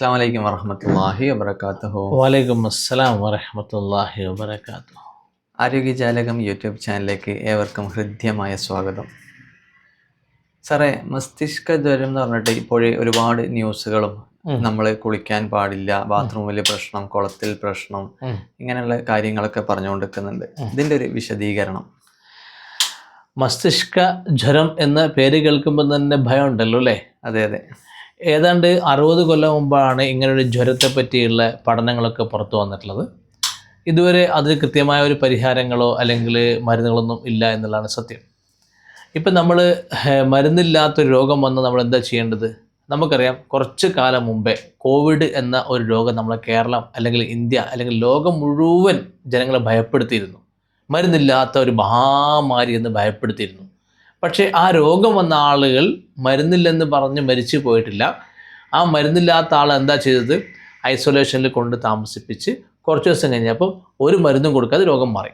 അസ്സാം വലൈക്കും വറഹമത്തല്ലാഹി വബർക്കാത്തുഹു വലൈക്കും അസ്സലാം വറഹമത്തല്ലാഹി വബർക്കാത്തു ആരോഗ്യജാലകം യൂട്യൂബ് ചാനലിലേക്ക് ഏവർക്കും ഹൃദ്യമായ സ്വാഗതം. സാറേ മസ്തിഷ്ക ജ്വരം എന്ന് പറഞ്ഞിട്ട് ഇപ്പോഴേ ഒരുപാട് ന്യൂസുകളും നമ്മൾ കുളിക്കാൻ പാടില്ല ബാത്റൂമിൽ പ്രശ്നം കുളത്തിൽ പ്രശ്നം ഇങ്ങനെയുള്ള കാര്യങ്ങളൊക്കെ പറഞ്ഞുകൊണ്ടിരിക്കുന്നുണ്ട്. ഇതിന്റെ ഒരു വിശദീകരണം. മസ്തിഷ്ക ജ്വരം എന്ന പേര് കേൾക്കുമ്പോൾ തന്നെ ഭയം ഉണ്ടല്ലോ അല്ലേ? അതെ അതെ. ഏതാണ്ട് അറുപത് കൊല്ലം മുമ്പാണ് ഇങ്ങനൊരു ജ്വരത്തെ പറ്റിയുള്ള പഠനങ്ങളൊക്കെ പുറത്തു വന്നിട്ടുള്ളത്. ഇതുവരെ അതിന് കൃത്യമായ ഒരു പരിഹാരങ്ങളോ അല്ലെങ്കിൽ മരുന്നുകളൊന്നും ഇല്ല എന്നുള്ളതാണ് സത്യം. ഇപ്പം നമ്മൾ മരുന്നില്ലാത്തൊരു രോഗം വന്ന് നമ്മൾ എന്താ ചെയ്യേണ്ടത്? നമുക്കറിയാം കുറച്ച് കാലം മുമ്പേ കോവിഡ് എന്ന ഒരു രോഗം നമ്മളെ കേരളം അല്ലെങ്കിൽ ഇന്ത്യ അല്ലെങ്കിൽ ലോകം മുഴുവൻ ജനങ്ങളെ ഭയപ്പെടുത്തിയിരുന്നു. മരുന്നില്ലാത്ത ഒരു മഹാമാരി എന്ന് ഭയപ്പെടുത്തിയിരുന്നു. പക്ഷേ ആ രോഗം വന്ന ആളുകൾ മരുന്നില്ലെന്ന് പറഞ്ഞ് മരിച്ചു പോയിട്ടില്ല. ആ മരുന്നില്ലാത്ത ആൾ എന്താ ചെയ്തത്? ഐസൊലേഷനിൽ കൊണ്ട് താമസിപ്പിച്ച് കുറച്ച് ദിവസം കഴിഞ്ഞപ്പോൾ ഒരു മരുന്നും കൊടുക്കാതെ രോഗം മാറി.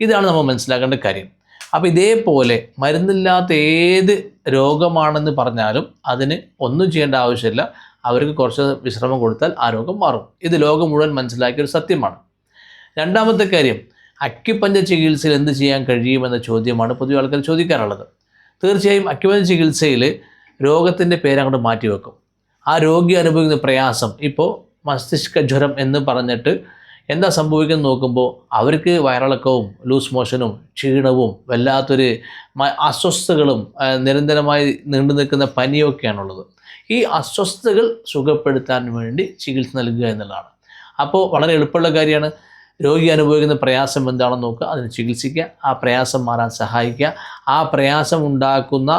ഇതാണ് നമ്മൾ മനസ്സിലാക്കേണ്ട കാര്യം. അപ്പോൾ ഇതേപോലെ മരുന്നില്ലാത്ത ഏത് രോഗമാണെന്ന് പറഞ്ഞാലും അതിന് ഒന്നും ചെയ്യേണ്ട ആവശ്യമില്ല. അവർക്ക് കുറച്ച് വിശ്രമം കൊടുത്താൽ ആ രോഗം മാറും. ഇത് ലോകം മുഴുവൻ മനസ്സിലാക്കിയ ഒരു സത്യമാണ്. രണ്ടാമത്തെ കാര്യം അക്യുപഞ്ചർ ചികിത്സയിൽ എന്ത് ചെയ്യാൻ കഴിയുമെന്ന ചോദ്യമാണ് പൊതുവെ ആൾക്കാർ ചോദിക്കാറുള്ളത്. തീർച്ചയായും അക്യുപഞ്ച ചികിത്സയിൽ രോഗത്തിന്റെ പേര് അങ്ങോട്ട് മാറ്റിവെക്കും. ആ രോഗി അനുഭവിക്കുന്ന പ്രയാസം ഇപ്പോൾ മസ്തിഷ്ക ജ്വരം എന്ന് പറഞ്ഞിട്ട് എന്താ സംഭവിക്കുന്നത് നോക്കുമ്പോൾ അവർക്ക് വയറിളക്കവും ലൂസ് മോഷനും ക്ഷീണവും വല്ലാത്തൊരു അസ്വസ്ഥതകളും നിരന്തരമായി നീണ്ടു നിൽക്കുന്ന പനിയൊക്കെയാണുള്ളത്. ഈ അസ്വസ്ഥതകൾ സുഖപ്പെടുത്താൻ വേണ്ടി ചികിത്സ നൽകുക എന്നുള്ളതാണ്. അപ്പോൾ വളരെ എളുപ്പമുള്ള കാര്യമാണ്. രോഗി അനുഭവിക്കുന്ന പ്രയാസം എന്താണെന്ന് നോക്കുക അതിന് ചികിത്സിക്കുക ആ പ്രയാസം മാറാൻ സഹായിക്കുക. ആ പ്രയാസം ഉണ്ടാക്കുന്ന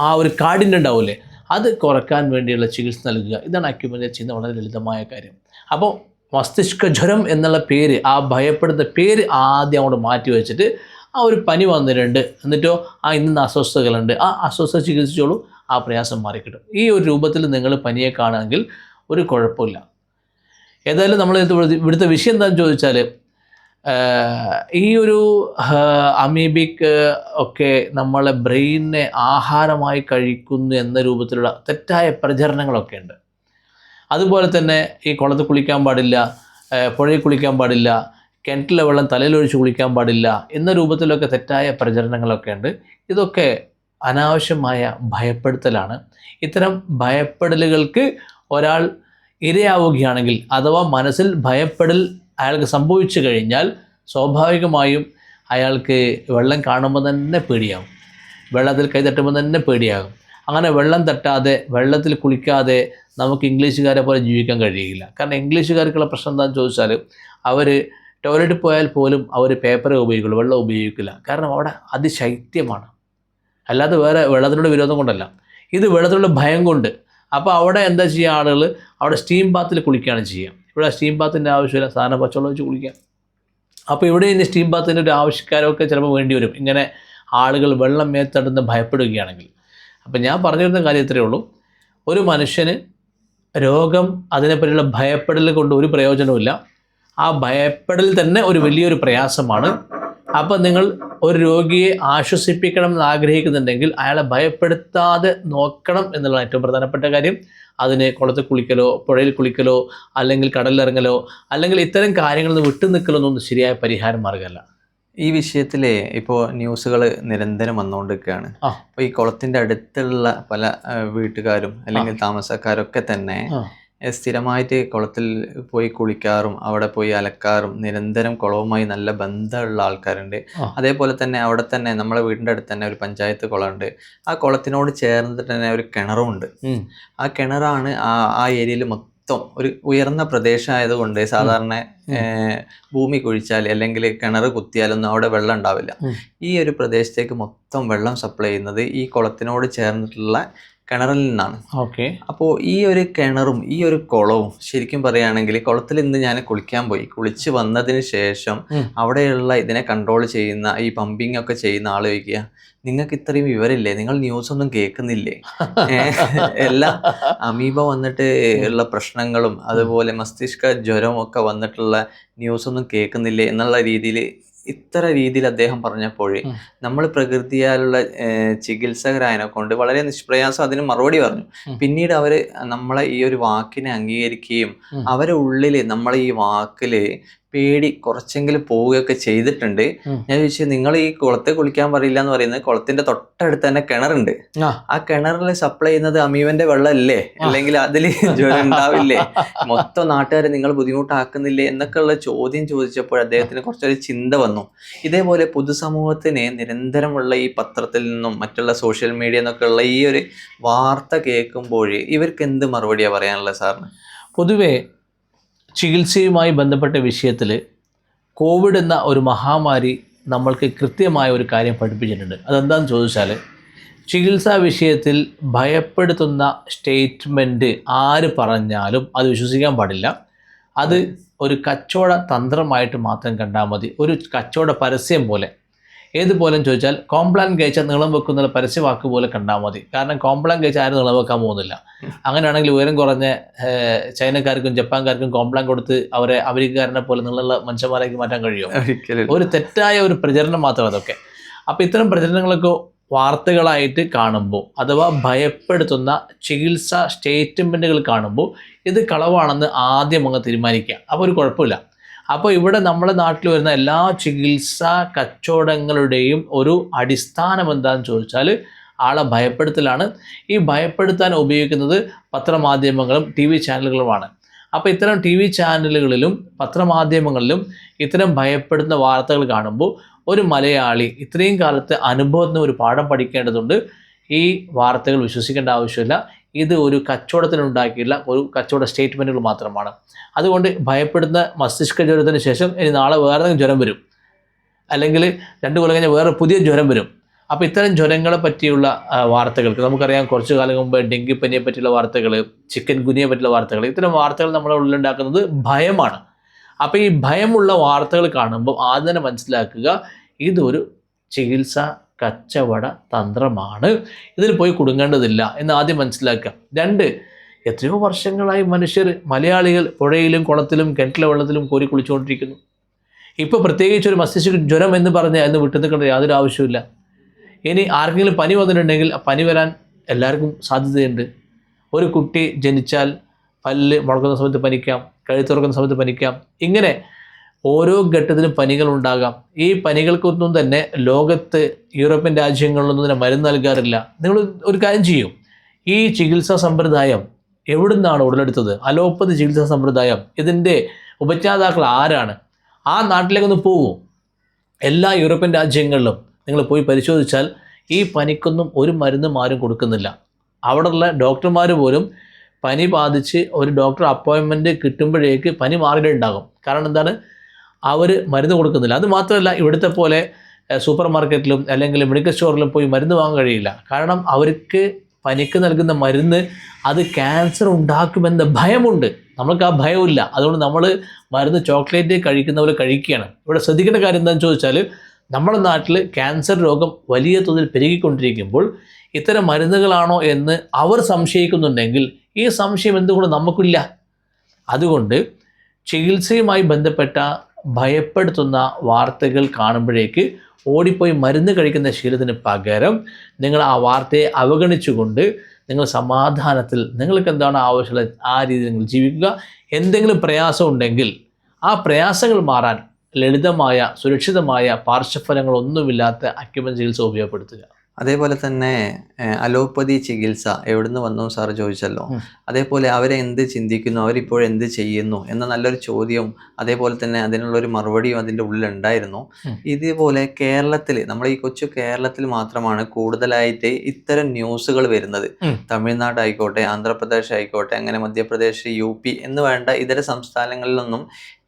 ആ ഒരു കാഠിന്യം ഉണ്ടാവില്ലേ അത് കുറയ്ക്കാൻ വേണ്ടിയുള്ള ചികിത്സ നൽകുക. ഇതാണ് അക്യുപഞ്ചർ ചെയ്യുന്ന വളരെ ലളിതമായ കാര്യം. അപ്പോൾ മസ്തിഷ്ക ജ്വരം എന്നുള്ള പേര് ആ ഭയപ്പെടുന്ന പേര് ആദ്യം അങ്ങോട്ട് മാറ്റി വെച്ചിട്ട് ആ ഒരു പനി വന്നിട്ടുണ്ട്. എന്നിട്ടോ ആ ഇന്ന അസ്വസ്ഥതകളുണ്ട്. ആ അസ്വസ്ഥത ചികിത്സിച്ചോളൂ ആ പ്രയാസം മാറിക്കിട്ടും. ഈ ഒരു രൂപത്തിൽ നിങ്ങൾ പനിയെ കാണുമെങ്കിൽ ഒരു കുഴപ്പമില്ല. ഏതായാലും നമ്മൾ ഇവിടുത്തെ- വിഷയം എന്താണെന്ന് ചോദിച്ചാൽ ഈ ഒരു അമീബിക് ഒക്കെ നമ്മളെ ബ്രെയിനിനെ ആഹാരമായി കഴിക്കുന്നു എന്ന രൂപത്തിലുള്ള തെറ്റായ പ്രചരണങ്ങളൊക്കെ ഉണ്ട്. അതുപോലെ തന്നെ ഈ കുളത്ത് കുളിക്കാൻ പാടില്ല പുഴയിൽ കുളിക്കാൻ പാടില്ല കിണറ്റിലെ വെള്ളം തലയിലൊഴിച്ച് കുളിക്കാൻ പാടില്ല എന്ന രൂപത്തിലൊക്കെ തെറ്റായ പ്രചരണങ്ങളൊക്കെ ഉണ്ട്. ഇതൊക്കെ അനാവശ്യമായ ഭയപ്പെടുത്തലാണ്. ഇത്തരം ഭയപ്പെടലുകൾക്ക് ഒരാൾ ഇരയാവുകയാണെങ്കിൽ അഥവാ മനസ്സിൽ ഭയപ്പെടൽ അയാൾക്ക് സംഭവിച്ചു കഴിഞ്ഞാൽ സ്വാഭാവികമായും അയാൾക്ക് വെള്ളം കാണുമ്പോൾ തന്നെ പേടിയാകും. വെള്ളത്തിൽ കൈ തട്ടുമ്പോൾ തന്നെ പേടിയാകും. അങ്ങനെ വെള്ളം തട്ടാതെ വെള്ളത്തിൽ കുളിക്കാതെ നമുക്ക് ഇംഗ്ലീഷുകാരെ പോലെ ജീവിക്കാൻ കഴിയില്ല. കാരണം ഇംഗ്ലീഷുകാർക്കുള്ള പ്രശ്നം എന്താണെന്ന് ചോദിച്ചാൽ അവർ ടോയ്ലറ്റിൽ പോയാൽ പോലും അവർ പേപ്പർ ഉപയോഗിക്കുള്ളൂ വെള്ളം ഉപയോഗിക്കില്ല. കാരണം അവിടെ അതിശൈത്യമാണ്. അല്ലാതെ വേറെ വെള്ളത്തിനോട് വിരോധം കൊണ്ടല്ല. ഇത് വെള്ളത്തിലുള്ള ഭയം കൊണ്ട് അപ്പോൾ അവിടെ എന്താ ചെയ്യുക ആളുകൾ അവിടെ സ്റ്റീം ബാത്തിൽ കുളിക്കുകയാണ് ചെയ്യുക ഇവിടെ സ്റ്റീം ബാത്തിന്റെ ആവശ്യമില്ല സാധാരണ പച്ചവെള്ളം വെച്ച് കുളിക്കാം. അപ്പോൾ ഇവിടെ ഇനി സ്റ്റീം ബാത്തിന്റെ ഒരു ആവശ്യക്കാരൊക്കെ ചിലപ്പോൾ വേണ്ടി വരും. ഇങ്ങനെ ആളുകൾ വെള്ളം മേത്തടുന്ന് ഭയപ്പെടുകയാണെങ്കിൽ. അപ്പം ഞാൻ പറഞ്ഞു വരുന്ന കാര്യം ഇത്രയേ ഉള്ളൂ. ഒരു മനുഷ്യന് രോഗം അതിനെപ്പറ്റിയുള്ള ഭയപ്പെടൽ കൊണ്ട് ഒരു പ്രയോജനവുമില്ല. ആ ഭയപ്പെടൽ തന്നെ ഒരു വലിയൊരു പ്രയാസമാണ്. അപ്പം നിങ്ങൾ ഒരു രോഗിയെ ആശ്വസിപ്പിക്കണം എന്ന് ആഗ്രഹിക്കുന്നുണ്ടെങ്കിൽ അയാളെ ഭയപ്പെടുത്താതെ നോക്കണം എന്നുള്ളതാണ് ഏറ്റവും പ്രധാനപ്പെട്ട കാര്യം. അതിന് കുളത്തിൽ കുളിക്കലോ പുഴയിൽ കുളിക്കലോ അല്ലെങ്കിൽ കടലിലിറങ്ങലോ അല്ലെങ്കിൽ ഇത്തരം കാര്യങ്ങളിൽ നിന്ന് വിട്ടു നിൽക്കലൊന്നും ശരിയായ പരിഹാരം മാർഗമല്ല ഈ വിഷയത്തിൽ ഇപ്പോൾ ന്യൂസുകൾ നിരന്തരം വന്നുകൊണ്ടിരിക്കുകയാണ്. അപ്പോൾ ഈ കുളത്തിന്റെ അടുത്തുള്ള പല വീട്ടുകാരും അല്ലെങ്കിൽ താമസക്കാരൊക്കെ തന്നെ സ്ഥിരമായിട്ട് കുളത്തിൽ പോയി കുളിക്കാറും അവിടെ പോയി അലക്കാറും നിരന്തരം കുളവുമായി നല്ല ബന്ധമുള്ള ആൾക്കാരുണ്ട്. അതേപോലെ തന്നെ അവിടെ തന്നെ നമ്മളെ വീടിന്റെ അടുത്ത് തന്നെ ഒരു പഞ്ചായത്ത് കുളമുണ്ട്. ആ കുളത്തിനോട് ചേർന്നിട്ട് തന്നെ ഒരു കിണറുമുണ്ട്. ഉണ്ട് ആ കിണറാണ് ആ ആ ഏരിയയിൽ മൊത്തം ഒരു ഉയർന്ന പ്രദേശമായതുകൊണ്ട് സാധാരണ ഭൂമി കുഴിച്ചാൽ അല്ലെങ്കിൽ കിണർ കുത്തിയാലൊന്നും അവിടെ വെള്ളം ഉണ്ടാവില്ല. ഈ ഒരു പ്രദേശത്തേക്ക് മൊത്തം വെള്ളം സപ്ലൈ ചെയ്യുന്നത് ഈ കുളത്തിനോട് ചേർന്നിട്ടുള്ള കിണറിൽ നിന്നാണ്. ഓക്കെ. അപ്പോൾ ഈ ഒരു കിണറും ഈ ഒരു കുളവും ശരിക്കും പറയുകയാണെങ്കിൽ കുളത്തിൽ ഇന്ന് ഞാൻ കുളിക്കാൻ പോയി. കുളിച്ച് വന്നതിന് ശേഷം അവിടെയുള്ള ഇതിനെ കൺട്രോൾ ചെയ്യുന്ന ഈ പമ്പിങ് ഒക്കെ ചെയ്യുന്ന ആൾ ചോദിക്കുക നിങ്ങൾക്ക് ഇത്രയും വിവരമില്ലേ? നിങ്ങൾ ന്യൂസ് ഒന്നും കേൾക്കുന്നില്ലേ? എല്ലാ എല്ലാം അമീബ വന്നിട്ട് ഉള്ള പ്രശ്നങ്ങളും അതുപോലെ മസ്തിഷ്ക ജ്വരവും ഒക്കെ വന്നിട്ടുള്ള ന്യൂസ് ഒന്നും കേൾക്കുന്നില്ലേ എന്നുള്ള രീതിയിൽ ഇത്ര രീതിയിൽ അദ്ദേഹം പറഞ്ഞപ്പോൾ നമ്മൾ പ്രകൃതിയാലുള്ള ഏഹ്, ചികിത്സകരായതിനെ കൊണ്ട് വളരെ നിഷ്പ്രയാസം അതിന് മറുപടി പറഞ്ഞു. പിന്നീട് അവർ നമ്മളെ ഈ ഒരു വാക്കിനെ അംഗീകരിക്കുകയും അവരുടെ അവരെ ഉള്ളിൽ നമ്മളെ ഈ വാക്കിൽ പേടി കുറച്ചെങ്കിലും പോവുകയൊക്കെ ചെയ്തിട്ടുണ്ട്. ഞാൻ ചോദിച്ചു നിങ്ങൾ ഈ കുളത്തെ കുളിക്കാൻ പറയില്ല എന്ന് പറയുന്നത് കുളത്തിന്റെ തൊട്ടടുത്ത് തന്നെ കിണറുണ്ട്. ആ. കിണറിൽ സപ്ലൈ ചെയ്യുന്നത് അമീവന്റെ വെള്ളമല്ലേ? അല്ലെങ്കിൽ അതിൽ ജ്വരം ഉണ്ടാവില്ലേ? മൊത്തം നാട്ടുകാരെ നിങ്ങൾ ബുദ്ധിമുട്ടാക്കുന്നില്ലേ? എന്നൊക്കെയുള്ള ചോദ്യം ചോദിച്ചപ്പോൾ അദ്ദേഹത്തിന് കുറച്ചൊരു ചിന്ത വന്നു. ഇതേപോലെ പൊതുസമൂഹത്തിന് നിരന്തരമുള്ള ഈ പത്രത്തിൽ നിന്നും മറ്റുള്ള സോഷ്യൽ മീഡിയ എന്നൊക്കെയുള്ള ഈ ഒരു വാർത്ത കേൾക്കുമ്പോൾ ഇവർക്ക് എന്ത് മറുപടിയാണ് പറയാനുള്ളത് സാറിന്? പൊതുവെ ചികിത്സയുമായി ബന്ധപ്പെട്ട വിഷയത്തിൽ കോവിഡ് എന്ന ഒരു മഹാമാരി നമ്മൾക്ക് കൃത്യമായ ഒരു കാര്യം പഠിപ്പിച്ചിട്ടുണ്ട്. അതെന്താണെന്ന് ചോദിച്ചാൽ ചികിത്സാ വിഷയത്തിൽ ഭയപ്പെടുത്തുന്ന സ്റ്റേറ്റ്മെന്റ് ആര് പറഞ്ഞാലും അത് വിശ്വസിക്കാൻ പാടില്ല. അത് ഒരു കച്ചവട തന്ത്രമായിട്ട് മാത്രം കണ്ടാൽ മതി. ഒരു കച്ചവട പരസ്യം പോലെ. ഏതുപോലെ ചോദിച്ചാൽ കോംപ്ലാൻ കഴിച്ചാൽ നീളം വെക്കുന്ന പരസ്യവാക്ക് പോലെ കണ്ടാൽ മതി. കാരണം കോംപ്ലാൻ കഴിച്ചാൽ ആരും നീളം വെക്കാൻ പോകുന്നില്ല. അങ്ങനെയാണെങ്കിൽ ഉയരം കുറഞ്ഞ ചൈനക്കാർക്കും ജപ്പാൻകാർക്കും കോംപ്ലാൻ കൊടുത്ത് അവരെ അമേരിക്കക്കാരനെ പോലെ നീളമുള്ള മനുഷ്യന്മാരാക്കി മാറ്റാൻ കഴിയുമോ? ഒരിക്കലും ഒരു തെറ്റായ ഒരു പ്രചരണം മാത്രം അതൊക്കെ. അപ്പം ഇത്തരം പ്രചരണങ്ങളൊക്കെ വാർത്തകളായിട്ട് കാണുമ്പോൾ അഥവാ ഭയപ്പെടുത്തുന്ന ചികിത്സാ സ്റ്റേറ്റ്മെന്റുകൾ കാണുമ്പോൾ ഇത് കളവാണെന്ന് ആദ്യം അങ്ങ് തീരുമാനിക്കുക. അപ്പോൾ ഒരു കുഴപ്പമില്ല. അപ്പോൾ ഇവിടെ നമ്മുടെ നാട്ടിൽ വരുന്ന എല്ലാ ചികിത്സാ കച്ചവടങ്ങളുടെയും ഒരു അടിസ്ഥാനം എന്താണെന്ന് ചോദിച്ചാൽ ആളെ ഭയപ്പെടുത്തലാണ്. ഈ ഭയപ്പെടുത്താൻ ഉപയോഗിക്കുന്നത് പത്രമാധ്യമങ്ങളും ടി വി ചാനലുകളുമാണ്. അപ്പോൾ ഇത്തരം ടി വി ചാനലുകളിലും പത്രമാധ്യമങ്ങളിലും ഇത്തരം ഭയപ്പെടുന്ന വാർത്തകൾ കാണുമ്പോൾ ഒരു മലയാളി ഇത്രയും കാലത്തെ അനുഭവത്തിന് ഒരു പാഠം പഠിക്കേണ്ടതുണ്ട്. ഈ വാർത്തകൾ വിശ്വസിക്കേണ്ട ആവശ്യമില്ല. ഇത് ഒരു കച്ചവടത്തിനുണ്ടാക്കിയുള്ള ഒരു കച്ചവട സ്റ്റേറ്റ്മെന്റുകൾ മാത്രമാണ്. അതുകൊണ്ട് ഭയപ്പെടുന്ന മസ്തിഷ്ക ജ്വരത്തിന് ശേഷം ഇനി നാളെ വേറെ ജ്വരം വരും. അല്ലെങ്കിൽ രണ്ട് കൊല്ലം കഴിഞ്ഞാൽ വേറെ പുതിയ ജ്വരം വരും. അപ്പോൾ ഇത്തരം ജ്വരങ്ങളെ പറ്റിയുള്ള വാർത്തകൾക്ക് നമുക്കറിയാം കുറച്ച് കാലം മുമ്പ് ഡെങ്കിപ്പനിയെ പറ്റിയുള്ള വാർത്തകൾ ചിക്കൻ ഗുനിയെ പറ്റിയുള്ള വാർത്തകൾ ഇത്തരം വാർത്തകൾ നമ്മുടെ ഉള്ളിലുണ്ടാക്കുന്നത് ഭയമാണ്. അപ്പോൾ ഈ ഭയമുള്ള വാർത്തകൾ കാണുമ്പോൾ ആദ്യം തന്നെ മനസ്സിലാക്കുക ഇതൊരു ചികിത്സ കച്ചവട തന്ത്രമാണ്. ഇതിൽ പോയി കുടുങ്ങേണ്ടതില്ല എന്ന് ആദ്യം മനസ്സിലാക്കുക. രണ്ട് എത്രയോ വർഷങ്ങളായി മനുഷ്യർ മലയാളികൾ പുഴയിലും കുളത്തിലും കിണറ്റിലെ വെള്ളത്തിലും കോരി കുളിച്ചുകൊണ്ടിരിക്കുന്നു. ഇപ്പോൾ പ്രത്യേകിച്ച് ഒരു മസ്തിഷ്ക ജ്വരം എന്ന് പറഞ്ഞ് എന്ന് വിട്ടു നിൽക്കേണ്ട യാതൊരു ആവശ്യമില്ല ഇനി ആർക്കെങ്കിലും പനി വന്നിട്ടുണ്ടെങ്കിൽ പനി വരാൻ എല്ലാവർക്കും സാധ്യതയുണ്ട്. ഒരു കുട്ടി ജനിച്ചാൽ പല്ല് മുളക്കുന്ന സമയത്ത് പനിക്കാം കഴുത്തുറക്കുന്ന സമയത്ത് പനിക്കാം. ഇങ്ങനെ ഓരോ ഘട്ടത്തിലും പനികൾ ഉണ്ടാകാം. ഈ പനികൾക്കൊന്നും തന്നെ ലോകത്ത് യൂറോപ്യൻ രാജ്യങ്ങളിലൊന്നും തന്നെ മരുന്ന് നൽകാറില്ല. നിങ്ങൾ ഒരു കാര്യം ചെയ്യും. ഈ ചികിത്സാ സമ്പ്രദായം എവിടുന്നാണ് ഉടലെടുത്തത്? അലോപ്പതി ചികിത്സാ സമ്പ്രദായം. ഇതിന്റെ ഉപജ്ഞാതാക്കൾ ആരാണ്? ആ നാട്ടിലേക്കൊന്ന് പോകൂ എല്ലാ യൂറോപ്യൻ രാജ്യങ്ങളിലും നിങ്ങൾ പോയി പരിശോധിച്ചാൽ ഈ പനിക്കൊന്നും ഒരു മരുന്നും ആരും കൊടുക്കുന്നില്ല. അവിടെയുള്ള ഡോക്ടർമാർ പോലും പനി ബാധിച്ച് ഒരു ഡോക്ടർ അപ്പോയിൻമെന്റ് കിട്ടുമ്പോഴേക്ക് പനി മാറിയിട്ടുണ്ടാകും. കാരണം എന്താണ്? അവർ മരുന്ന് കൊടുക്കുന്നില്ല. അത് മാത്രമല്ല ഇവിടുത്തെ പോലെ സൂപ്പർ മാർക്കറ്റിലും അല്ലെങ്കിൽ മെഡിക്കൽ സ്റ്റോറിലും പോയി മരുന്ന് വാങ്ങാൻ കഴിയില്ല. കാരണം അവർക്ക് പനിക്ക് നൽകുന്ന മരുന്ന് അത് ക്യാൻസർ ഉണ്ടാക്കുമെന്ന ഭയമുണ്ട്. നമ്മൾക്ക് ആ ഭയമില്ല അതുകൊണ്ട് നമ്മൾ മരുന്ന് ചോക്ലേറ്റ് കഴിക്കുന്നവർ കഴിക്കുകയാണ്. ഇവിടെ ശ്രദ്ധിക്കേണ്ട കാര്യം എന്താണെന്ന് ചോദിച്ചാൽ നമ്മുടെ നാട്ടിൽ ക്യാൻസർ രോഗം വലിയ തോതിൽ പെരുകിക്കൊണ്ടിരിക്കുമ്പോൾ ഇത്തരം മരുന്നുകളാണോ എന്ന് അവർ സംശയിക്കുന്നുണ്ടെങ്കിൽ ഈ സംശയം എന്തുകൊണ്ട് നമുക്കില്ല? അതുകൊണ്ട് ചികിത്സയുമായി ബന്ധപ്പെട്ട ഭയപ്പെടുത്തുന്ന വാർത്തകൾ കാണുമ്പോഴേക്ക് ഓടിപ്പോയി മരുന്ന് കഴിക്കുന്ന ശീലത്തിന് പകരം നിങ്ങൾ ആ വാർത്തയെ അവഗണിച്ചുകൊണ്ട് നിങ്ങൾ സമാധാനത്തിൽ നിങ്ങൾക്ക് എന്താണ് ആവശ്യമുള്ളത് ആ രീതിയിൽ നിങ്ങൾ ജീവിക്കുക. എന്തെങ്കിലും പ്രയാസം ഉണ്ടെങ്കിൽ ആ പ്രയാസങ്ങൾ മാറാൻ ലളിതമായ സുരക്ഷിതമായ പാർശ്വഫലങ്ങളൊന്നുമില്ലാത്ത അക്യുമൻ ചികിത്സ ഉപയോഗപ്പെടുത്തുക. അതേപോലെ തന്നെ അലോപ്പതി ചികിത്സ എവിടുന്ന് വന്നു സാർ ചോദിച്ചല്ലോ? അതേപോലെ അവരെ എന്ത് ചിന്തിക്കുന്നു? അവരിപ്പോൾ എന്ത് ചെയ്യുന്നു? എന്ന നല്ലൊരു ചോദ്യവും അതേപോലെ തന്നെ അതിനുള്ള ഒരു മറുപടിയും അതിന്റെ ഉള്ളിലുണ്ടായിരുന്നു. ഇതേപോലെ കേരളത്തിൽ നമ്മൾ ഈ കൊച്ചു കേരളത്തിൽ മാത്രമാണ് കൂടുതലായിട്ട് ഇത്തരം ന്യൂസുകൾ വരുന്നത്. തമിഴ്നാട് ആയിക്കോട്ടെ ആന്ധ്രാപ്രദേശ് ആയിക്കോട്ടെ അങ്ങനെ മധ്യപ്രദേശ് യു പി എന്ന് വേണ്ട ഇതര സംസ്ഥാനങ്ങളിലൊന്നും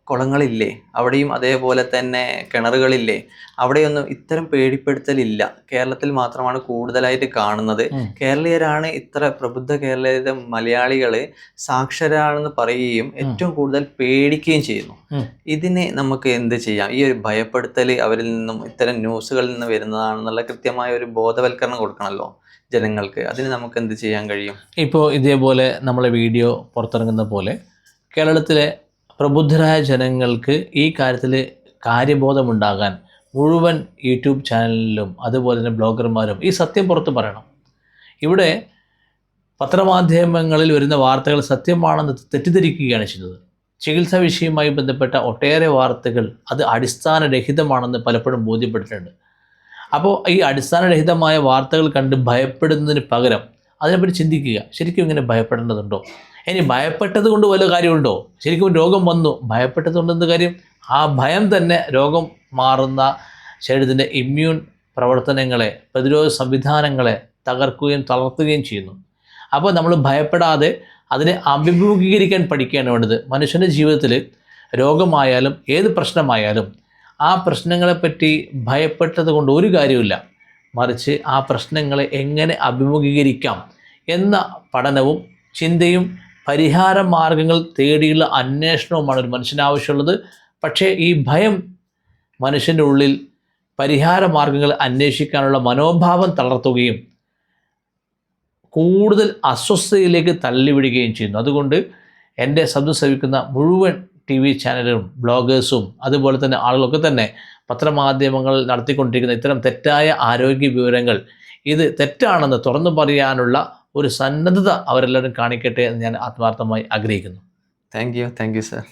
കുളങ്ങളില്ലേ അവിടെയും അതേപോലെ തന്നെ കിണറുകളില്ലേ അവിടെയൊന്നും ഇത്തരം പേടിപ്പെടുത്തലില്ല. കേരളത്തിൽ മാത്രമാണ് കൂടുതലായിട്ട് കാണുന്നത്. കേരളീയരാണ് ഇത്ര പ്രബുദ്ധ കേരളീയ മലയാളികൾ സാക്ഷരാണെന്ന് പറയുകയും ഏറ്റവും കൂടുതൽ പേടിക്കുകയും ചെയ്യുന്നു. ഇതിനെ നമുക്ക് എന്ത് ചെയ്യാം? ഈ ഒരു ഭയപ്പെടുത്തൽ അവരിൽ നിന്നും ഇത്തരം ന്യൂസുകളിൽ നിന്ന് വരുന്നതാണെന്നുള്ള കൃത്യമായ ഒരു ബോധവൽക്കരണം കൊടുക്കണമല്ലോ ജനങ്ങൾക്ക്. അതിന് നമുക്ക് എന്ത് ചെയ്യാൻ കഴിയും? ഇപ്പോൾ ഇതേപോലെ നമ്മളെ വീഡിയോ പുറത്തിറങ്ങുന്ന പോലെ കേരളത്തിലെ പ്രബുദ്ധരായ ജനങ്ങൾക്ക് ഈ കാര്യത്തിൽ കാര്യബോധമുണ്ടാകാൻ മുഴുവൻ യൂട്യൂബ് ചാനലിലും അതുപോലെ തന്നെ ബ്ലോഗർമാരും ഈ സത്യം പുറത്ത് പറയണം. ഇവിടെ പത്രമാധ്യമങ്ങളിൽ വരുന്ന വാർത്തകൾ സത്യമാണെന്ന് തെറ്റിദ്ധരിക്കുകയാണ് ചെയ്യുന്നത്. ചികിത്സാ വിഷയവുമായി ബന്ധപ്പെട്ട ഒട്ടേറെ വാർത്തകൾ അത് അടിസ്ഥാനരഹിതമാണെന്ന് പലപ്പോഴും ബോധ്യപ്പെട്ടിട്ടുണ്ട്. അപ്പോൾ ഈ അടിസ്ഥാനരഹിതമായ വാർത്തകൾ കണ്ട് ഭയപ്പെടുന്നതിന് പകരം അതിനെപ്പറ്റി ചിന്തിക്കുക. ശരിക്കും ഇങ്ങനെ ഭയപ്പെടേണ്ടതുണ്ടോ? ഇനി ഭയപ്പെട്ടത് കൊണ്ട് വല്ല കാര്യമുണ്ടോ? ശരിക്കും രോഗം വന്നു. ഭയപ്പെട്ടതുകൊണ്ട് എന്ത് കാര്യം? ആ ഭയം തന്നെ രോഗം മാറുന്ന ശരീരത്തിന്റെ ഇമ്മ്യൂൺ പ്രവർത്തനങ്ങളെ പ്രതിരോധ സംവിധാനങ്ങളെ തകർക്കുകയും തളർത്തുകയും ചെയ്യുന്നു. അപ്പോൾ നമ്മൾ ഭയപ്പെടാതെ അതിനെ അഭിമുഖീകരിക്കാൻ പഠിക്കുകയാണ് വേണ്ടത് മനുഷ്യന്റെ ജീവിതത്തിൽ രോഗമായാലും ഏത് പ്രശ്നമായാലും ആ പ്രശ്നങ്ങളെപ്പറ്റി ഭയപ്പെട്ടത് കൊണ്ട് ഒരു കാര്യമില്ല മറിച്ച് ആ പ്രശ്നങ്ങളെ എങ്ങനെ അഭിമുഖീകരിക്കാം എന്ന പഠനവും ചിന്തയും പരിഹാര മാർഗങ്ങൾ തേടിയുള്ള അന്വേഷണവുമാണ് ഒരു മനുഷ്യന് ആവശ്യമുള്ളത് പക്ഷേ ഈ ഭയം മനുഷ്യന്റെ ഉള്ളിൽ പരിഹാര മാർഗങ്ങൾ അന്വേഷിക്കാനുള്ള മനോഭാവം തളർത്തുകയും കൂടുതൽ അസ്വസ്ഥതയിലേക്ക് തള്ളിവിടുകയും ചെയ്യുന്നു. അതുകൊണ്ട് എന്റെ ശബ്ദം ശ്രവിക്കുന്ന മുഴുവൻ ടി വി ചാനലും ബ്ലോഗേഴ്സും അതുപോലെ തന്നെ ആളുകളൊക്കെ തന്നെ പത്രമാധ്യമങ്ങൾ നടത്തിക്കൊണ്ടിരിക്കുന്ന ഇത്തരം തെറ്റായ ആരോഗ്യ വിവരങ്ങൾ ഇത് തെറ്റാണെന്ന് തുറന്നു പറയാനുള്ള ഒരു സന്നദ്ധത അവരെല്ലാവരും കാണിക്കട്ടെ എന്ന് ഞാൻ ആത്മാർത്ഥമായി ആഗ്രഹിക്കുന്നു. Thank you thank you sir